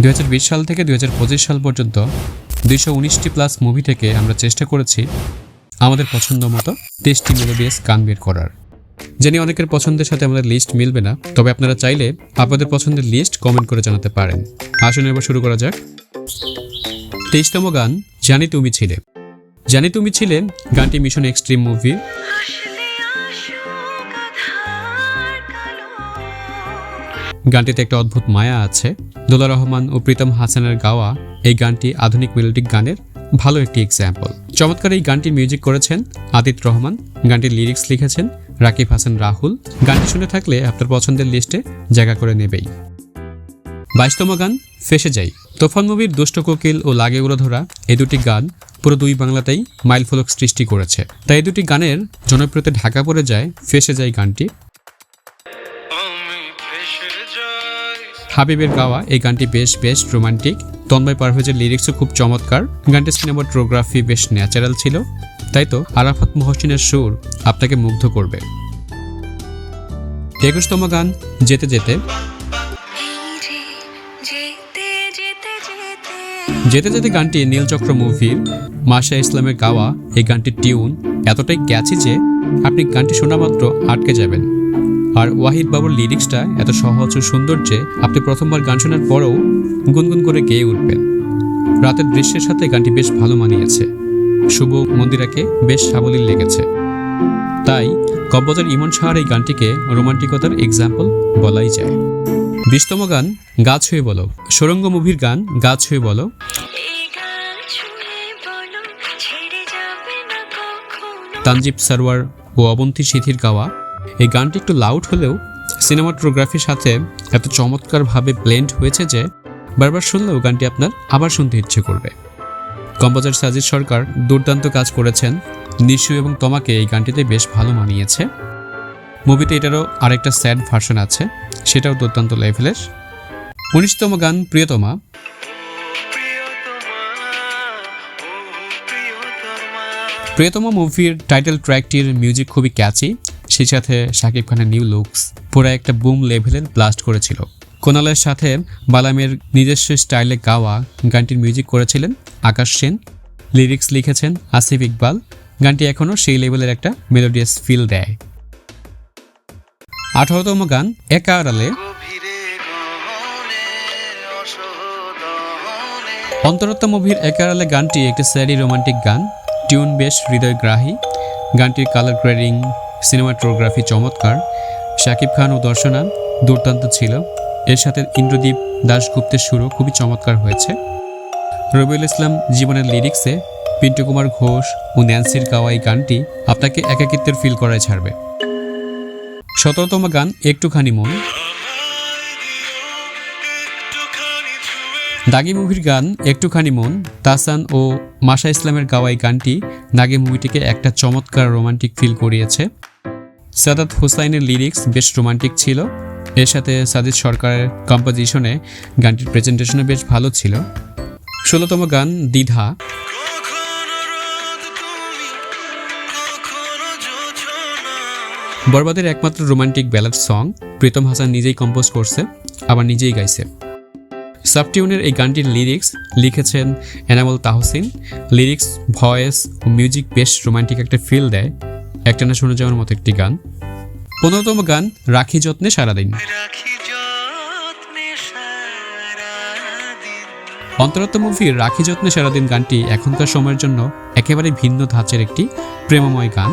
দুই হাজার বিশ সাল থেকে দুই হাজার পঁচিশ সাল পর্যন্ত দুইশো উনিশটি প্লাস মুভি থেকে আমরা চেষ্টা করেছি আমাদের পছন্দ মতো টেস্টি মেলোডিয়াস গান বের করার। জানি অনেকের পছন্দের সাথে আমাদের লিস্ট মিলবে না, তবে আপনারা চাইলে আপনাদের পছন্দের লিস্ট কমেন্ট করে জানাতে পারেন। আসুন এবার শুরু করা যাক। তেইশতম গান, জানি তুমি ছিলে। জানি তুমি ছিলে, গানটি মিশন এক্সট্রিম মুভি। গানটিতে একটা অদ্ভুত মায়া আছে। দোলা রহমান ও প্রীতম হাসানের গাওয়া এই গানটি আধুনিক মেলোডিক গানের ভালো একটি এক্সাম্পল চমৎকার এই গানটির মিউজিক করেছেন আদিত রহমান, গানটির লিরিক্স লিখেছেন রাকিব হাসান রাহুল। গানটি শুনে থাকলে আপনার পছন্দের লিস্টে জায়গা করে নেবেই। বাইশতম গান, ফেসে যাই। তোফান মুভির দুষ্ট কোকিল ও লাগে উড়ো ধরা এই দুটি গান পুরো দুই বাংলাতেই মাইলফলক সৃষ্টি করেছে। তাই এই দুটি গানের জনপ্রিয়তা ঢাকা পড়ে যায় ফেসে যায় গানটি। হাবিবের গাওয়া এই গানটি বেশ বেশ রোমান্টিক তন্ময় পারভেজের লিরিক্সও খুব চমৎকার। গানটির সিনেমাটোগ্রাফি বেশ ন্যাচারাল ছিল। তাই তো আরাফাত মহসিনের সুর আপনাকে মুগ্ধ করবে। একুশতম গান, যেতে যেতে। যেতে যেতে গানটি নীলচক্র মুভির মাশা ইসলামের গাওয়া এই গানটির টিউন এতটাই ক্যাচি যে আপনি গানটি শোনা মাত্র আটকে যাবেন। আর ওয়াহিদ বাবুর লিরিক্সটা এত সহজ ও সুন্দর যে আপনি প্রথমবার গান শোনার পরেও গুনগুন করে গেয়ে উঠবেন। রাতের দৃশ্যের সাথে গানটি বেশ ভালো মানিয়েছে। শুভ মন্দিরাকে বেশ সাবলীল লেগেছে। তাই কব্বজার ইমন শাহর এই গানটিকে রোমান্টিকতার এক্সাম্পল বলাই যায়। বিশতম গান, গাছ হয়ে বলো। সুরঙ্গ মুভির গান, গাছ হয়ে বলো। তানজিব সারওয়ার ও অবন্তী সিথির গাওয়া এই গানটি একটু লাউড হলেও সিনেমাটোগ্রাফির সাথে এত চমৎকারভাবে ব্লেন্ড হয়েছে যে বারবার শুনলেও গানটি আপনার আবার শুনতে ইচ্ছে করবে। কম্পোজার সাজিদ সরকার দুর্দান্ত কাজ করেছেন। নিশু এবং তোমাকে এই গানটিতে বেশ ভালো মানিয়েছে। মুভিতে এটারও আরেকটা স্যাড ভার্সন আছে, সেটাও দুর্দান্ত লেভেলের উনিশতম গান প্রিয়তমা। প্রিয়তম। মুভির টাইটেল ট্র্যাকটির মিউজিক খুবই ক্যাচি সেই সাথে শাকিব খানের নিউ লুকস পুরো একটা বুম লেভেলের ব্লাস্ট করেছিল। কোনালের সাথে বালামের নিজস্ব স্টাইলে গাওয়া গানটির মিউজিক করেছিলেন আকাশ সেন। লিরিক্স লিখেছেন আসিফ ইকবাল। গানটি এখনও সেই লেভেলের একটা মেলোডিয়াস ফিল দেয়। আঠারোতম গান, একা আড়ালে। অন্তরত্ব মুভির একারালে গানটি একটি স্যারি রোমান্টিক গান। টিউন বেশ হৃদয়গ্রাহী। গানটির কালার গ্রেডিং সিনেমাটোগ্রাফি চমৎকার। শাকিব খান ও দর্শনা দুর্দান্ত ছিল। এর সাথে ইন্দ্রদীপ দাশগুপ্তের সুরও খুবই চমৎকার হয়েছে। রবিউল ইসলাম জীবনের লিরিক্সে পিন্টু কুমার ঘোষ ও ন্যান্সির গাওয়া এই গানটি আপনাকে একাকিত্বের ফিল করায় ছাড়বে। সতেরোতম গান একটুখানি মন। দাগি মুভির গান একটুখানি মন। তাসান ও মাসা ইসলামের গাওয়া এই গানটি নাগি মুভিটিকে একটা চমৎকার রোমান্টিক ফিল করিয়েছে। সাদাত হুসাইনের লিরিক্স বেশ রোমান্টিক ছিল। এর সাথে সাজিদ সরকারের কম্পোজিশনে গানটির প্রেজেন্টেশনও বেশ ভালো ছিল। ষোলোতম গান দ্বিধা। বরবাদের একমাত্র romantic ballad song Pritom Hasan নিজেই কম্পোজ করছে, আবার নিজেই গাইছে। সাবটিউনের এই গানটির লিরিক্স লিখেছেন এনামুল তাহসিন। লিরিক্স ভয়েস ও মিউজিক বেশ রোমান্টিক একটা ফিল দেয়। একটানা শুনে যাওয়ার মতো একটি গান। পনেরোতম গান রাখি যত্নে সারাদিন অন্তরত্ব মুভির রাখি যত্নে সারাদিন গানটি এখনকার সময়ের জন্য একেবারে ভিন্ন ধাঁচের একটি প্রেমময় গান।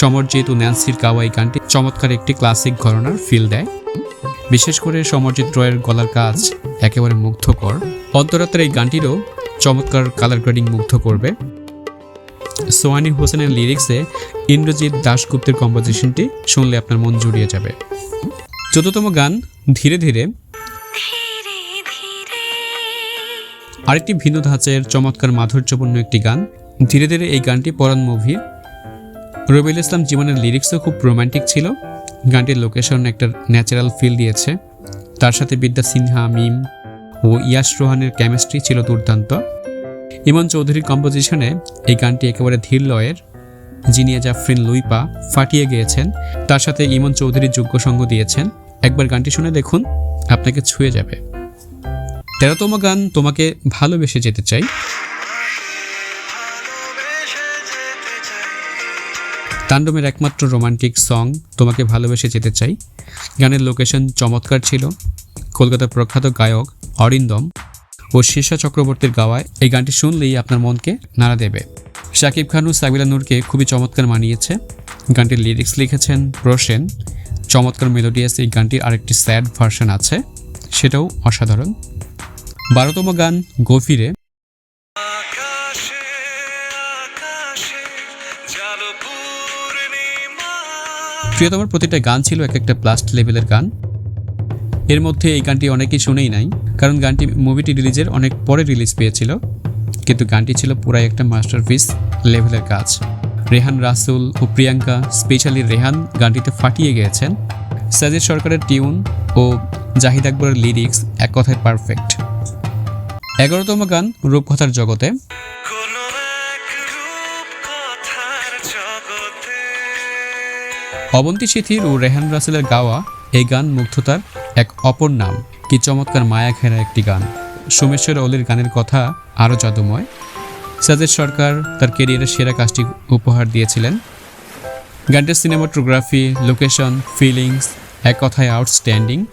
সমরজিৎ ও ন্যান্সির গাওয়া এই গানটি চমৎকার একটি ক্লাসিক ঘরনার ফিল দেয়। বিশেষ করে সমরজিৎ রয়ের গলার কাজ একেবারে মুগ্ধকর। অন্তরাত্মার এই গানটিরও চমৎকার কালার গ্রেডিং মুগ্ধ করবে। সোয়ানি হোসেনের লিরিক্সে ইন্দ্রজিৎ দাশগুপ্তের কম্পোজিশনটি শুনলে আপনার মন জুড়িয়ে যাবে। চতুর্থতম গান ধীরে ধীরে। আরেকটি ভিন্ন ধাঁচের চমৎকার মাধুর্যপূর্ণ একটি গান। ধীরে ধীরে এই গানটি পরাণ মুভির। রবিউল ইসলাম জীবনের লিরিক্সও খুব রোমান্টিক ছিল। গানটির লোকেশন একটা ন্যাচারাল ফিল দিয়েছে। তার সাথে বিদ্যা সিনহা মিম ও ইয়াশ রোহানের কেমিস্ট্রি ছিল দুর্দান্ত। ইমন চৌধুরীর কম্পোজিশনে এই গানটি একেবারে ধীর লয়ের। জিনিয়া জাফরিন লুইপা ফাটিয়ে গিয়েছেন, তার সাথে ইমন চৌধুরীর যোগ্য সঙ্গ দিয়েছেন। একবার গানটি শুনে দেখুন, আপনাকে ছুঁয়ে যাবে। তেরোতম গান, তোমাকে ভালোবেসে যেতে চাই। তাণ্ডবের একমাত্র রোমান্টিক সং তোমাকে ভালোবেসে যেতে চাই। গানের লোকেশন চমৎকার ছিল। কলকাতার প্রখ্যাত গায়ক অরিন্দম ও শীর্ষা চক্রবর্তীর গাওয়ায় এই গানটি শুনলেই আপনার মনকে নাড়া দেবে। শাকিব খান ও সাবিলা নূরকে খুবই চমৎকার মানিয়েছে। গানটির লিরিক্স লিখেছেন প্রসেন চমৎকার মেলোডিয়াস এই গানটির আরেকটি স্যাড ভার্সন আছে সেটাও অসাধারণ। বারোতম গান পূর্ণিমা। প্রিয়তমার প্রতিটা গান ছিল এক একটা প্লাস্ট লেভেলের গান। এর মধ্যে এই গানটি অনেকেই শুনেই নাই কারণ গানটি মুভিটি রিলিজের অনেক পরে রিলিজ পেয়েছিল। কিন্তু গানটি ছিল পুরাই একটা মাস্টারপিস লেভেলের কাজ। রেহান রাসুল ও প্রিয়াঙ্কা স্পেশালি রেহান গানটিতে ফাটিয়ে গিয়েছেন। সাজিদ সরকারের টিউন ও জাহিদ আকবরের লিরিক্স এক কথায় পারফেক্ট এগারোতম গান রূপকথার জগতে। অবন্তী সিথির ও রেহান রাসেলের গাওয়া এই গান মুগ্ধতার এক অপর নাম কি চমৎকার মায়া ঘেরা একটি গান। সোমেশ্বর অলির গানের কথা আরও জাদুময়। সাজেদ সরকার তার কেরিয়ারের সেরা কাজটি উপহার দিয়েছিলেন। গানটির সিনেমাটোগ্রাফি লোকেশন ফিলিংস এক কথায় আউটস্ট্যান্ডিং।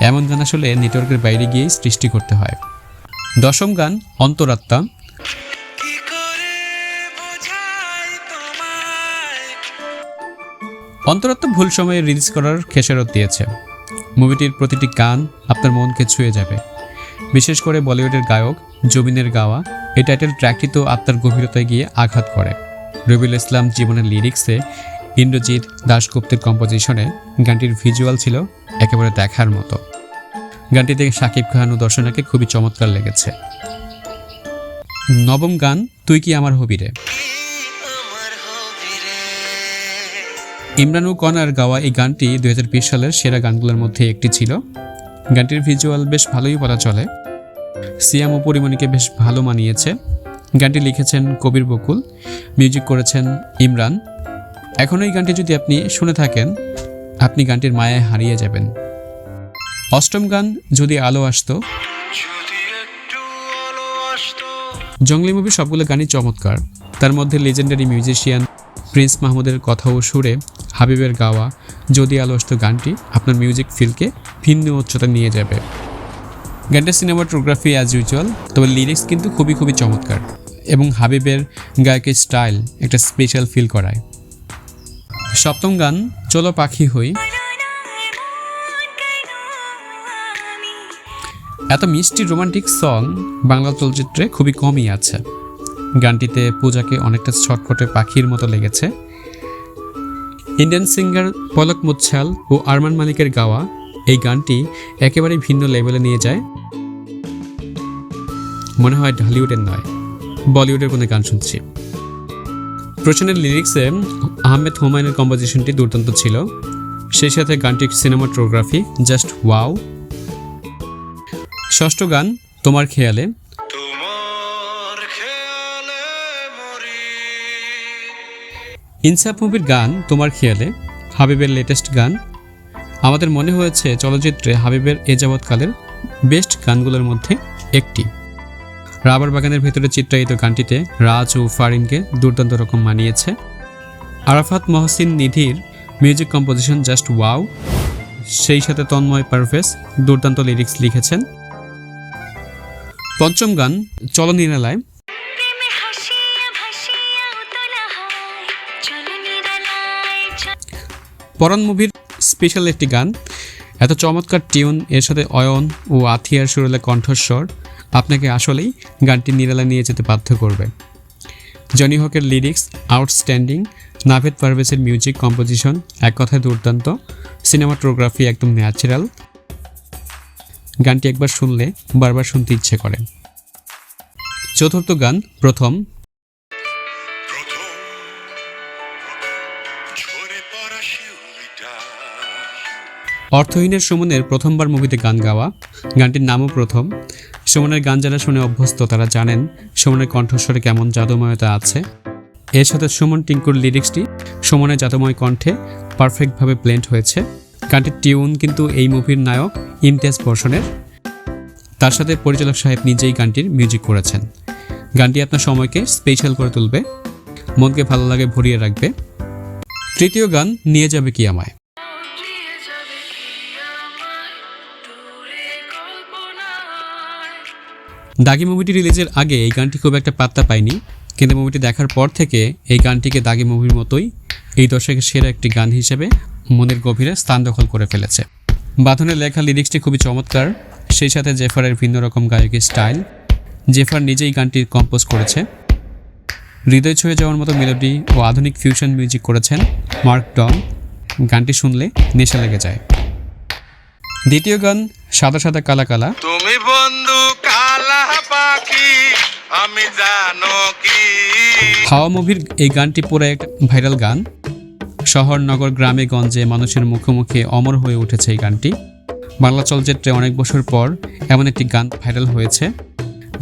এমন গান আসলে নেটওয়ার্কের বাইরে গিয়েই সৃষ্টি করতে হয়। দশম গান অন্তরাত্মা। অন্তরাত্মা ভুল সময়ে রিলিজ করার খেসারত দিয়েছে। মুভিটির প্রতিটি গান আপনার মনকে ছুঁয়ে যাবে। বিশেষ করে বলিউডের গায়ক জবিনের গাওয়া এই টাইটেল ট্র্যাকটি তো আত্মার গভীরতায় গিয়ে আঘাত করে। রবিউল ইসলাম জীবনের লিরিক্সে ইন্দ্রজিৎ দাশগুপ্তের কম্পোজিশনে গানটির ভিজুয়াল ছিল একেবারে দেখার মতো। গানটি গানটিতে শাকিব খান ও দর্শনাকে খুবই চমৎকার লেগেছে। নবম গান, তুই কি আমার হবি রে ইমরান ও কনার গাওয়া এই গানটি দু হাজার বিশ সালের সেরা গানগুলোর মধ্যে একটি ছিল। গানটির ভিজুয়াল বেশ ভালোই বলা চলে। সিয়াম ও পরিমণিকে বেশ ভালো মানিয়েছে। গানটি লিখেছেন কবির বকুল মিউজিক করেছেন ইমরান। এখন এই গানটি যদি আপনি শুনে থাকেন আপনি গানটির মায়ায় হারিয়ে যাবেন। অষ্টম গান যদি আলো আসতো। জঙ্গলি মুভির সবগুলো গানই চমৎকার। তার মধ্যে লেজেন্ডারি মিউজিশিয়ান প্রিন্স মাহমুদের কথা ও সুরে হাবিবের গাওয়া যদি আলো আসতো গানটি আপনার মিউজিক ফিলকে ভিন্ন উচ্চতা নিয়ে যাবে। গানটার সিনেমাটোগ্রাফি অ্যাজ ইউজুয়াল তবে লিরিক্স কিন্তু খুবই খুবই চমৎকার এবং হাবিবের গায়কের স্টাইল একটা স্পেশাল ফিল করায়। সপ্তম গান, চলো পাখি হই। এত মিষ্টি রোমান্টিক সং বাংলা চলচ্চিত্রে খুবই কমই আছে। গানটিতে পূজাকে অনেকটা ছটফটে পাখির মতো লেগেছে। ইন্ডিয়ান সিঙ্গার পলক মুচ্ছাল ও আরমান মালিকের গাওয়া এই গানটি একেবারে ভিন্ন লেভেলে নিয়ে যায়। মনে হয় ঢালিউডের নয়, বলিউডের কোনো গান শুনছি। প্রচনের লিরিক্সে আহমেদ হুমায়ুনের কম্পোজিশনটি দুর্দান্ত ছিল। সেই সাথে গানটির সিনেমাটোগ্রাফি জাস্ট ওয়াও। ষষ্ঠ গান, তোমার খেয়ালে। ইনসাফ মুভির গান তোমার খেয়ালে? হাবিবের লেটেস্ট গান? আমাদের মনে হয়েছে চলচ্চিত্রে হাবিবের এ যাবৎকালের বেস্ট গানগুলোর মধ্যে একটি। রাবার বাগানের ভেতরে চিত্রায়িত গানটিতে রাজ ও ফারিনকে দুর্দান্ত রকম মানিয়েছে। আরাফাত মহসিন নিধির মিউজিক কম্পোজিশন জাস্ট ওয়াও সেই সাথে তন্ময় পারভেজ দুর্দান্ত লিরিক্স লিখেছেন। পঞ্চম গান চল পরাণ মুভির স্পেশাল একটি গান। এত চমৎকার টিউন এর সাথে অয়ন ও আথিয়ার সুরেলা কণ্ঠস্বর আপনাকে আসলেই গানটি নিরালা নিয়ে যেতে বাধ্য করবে। জনি হকের লিরিক্স আউটস্ট্যান্ডিং নাভেদ পারভেজের মিউজিক কম্পোজিশন এক কথায় দুর্দান্ত সিনেমাটোগ্রাফি একদম ন্যাচারাল গানটি একবার শুনলে বারবার শুনতে ইচ্ছে করে। চতুর্থ গান, প্রথম অর্থহীনের সুমনের প্রথমবার মুভিতে গান গাওয়া, গানটির নামও প্রথম। সুমনের গান যারা শুনে অভ্যস্ত, তারা জানেন সুমনের কণ্ঠস্বরে কেমন জাদুময়তা আছে। এর সাথে সুমন টিঙ্কুর লিরিক্সটি সুমনের জাদুময় কণ্ঠে পারফেক্টভাবে ব্লেন্ড হয়েছে। গানটির টিউন কিন্তু এই মুভির নায়ক ইমতিয়াজ বর্ষণের। তার সাথে পরিচালক সাহেব নিজেই গানটির মিউজিক করেছেন। গানটি আপনার সময়কে স্পেশাল করে তুলবে। মনকে ভালো লাগে ভরিয়ে রাখবে। তৃতীয় গান নিয়ে যাবে কি আমায়? দাগি মুভিটি রিলিজের আগে এই গানটি খুব একটা পাত্তা পায়নি, কিন্তু মুভিটি দেখার পর থেকে এই গানটিকে দাগি মুভির মতোই এই দশকের সেরা একটি গান হিসেবে মনের গভীরে স্থান দখল করে ফেলেছে। বাঁধনের লেখা লিরিক্সটি খুবই চমৎকার, সেই সাথে জেফারের ভিন্ন রকম গায়কের স্টাইল। জেফার নিজেই গানটি কম্পোজ করেছে। হৃদয় ছুঁয়ে যাওয়ার মতো মেলোডি ও আধুনিক ফিউশন মিউজিক করেছেন মার্ক ডন গানটি শুনলে নেশা লেগে যায়। দ্বিতীয় গান সাদা সাদা কালা কালা। তুমি বন্ধু কালা পাখি আমি জানো কি? হাওয়া মুভির এই গানটি পুরো এক ভাইরাল গান। শহর নগর গ্রামে গঞ্জে মানুষের মুখে মুখে অমর হয়ে উঠেছে এই গানটি। বাংলা চলচ্চিত্রে অনেক বছর পর এমন একটি গান ভাইরাল হয়েছে।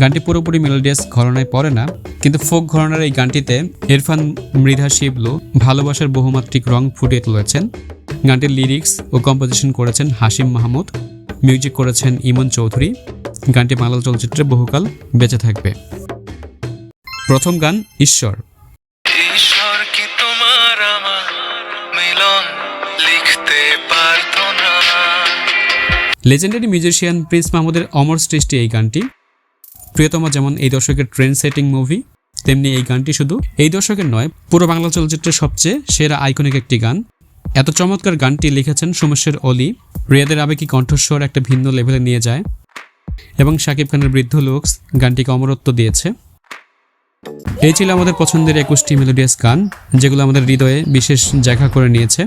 গানটি পুরোপুরি মেলোডিয়াস ঘরনায় পড়ে না কিন্তু ফোক ঘরনার এই গানটিতে ইরফান মৃধা শিবলু ভালোবাসার বহুমাত্রিক রং ফুটিয়ে তুলেছেন। গানটির লিরিক্স ও কম্পোজিশন করেছেন হাসিম মাহমুদ। মিউজিক করেছেন ইমন চৌধুরী। গানটি বাংলা চলচ্চিত্রে বহুকাল বেঁচে থাকবে। প্রথম গান ঈশ্বর। ঈশ্বর কি তোমার আমার মিলন লিখতে পারতো না? লেজেন্ডারি মিউজিশিয়ান প্রিন্স মাহমুদের অমর সৃষ্টি এই গানটি। প্রিয়তম যেমন এই দশকের ট্রেন্ড সেটিং মুভি তেমনি এই গানটি শুধু এই দশকের নয় পুরো বাংলা চলচ্চিত্রের সবচেয়ে সেরা আইকনিক একটি গান। এত চমৎকার গানটি লিখেছেন সোমেশ্বর অলি। রিয়াদের আবেগী কণ্ঠস্বর একটা ভিন্ন লেভেলে নিয়ে যায় এবং শাকিব খানের বৃদ্ধ লুকস গানটিকে অমরত্ব দিয়েছে। এই ছিল আমাদের পছন্দের একুশটি মেলোডিয়াস গান, যেগুলো আমাদের হৃদয়ে বিশেষ জায়গা করে নিয়েছে।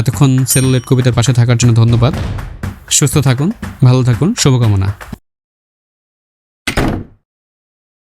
এতক্ষণ সেলুলেট কবিতার পাশে থাকার জন্য ধন্যবাদ। সুস্থ থাকুন, ভালো থাকুন, শুভকামনা।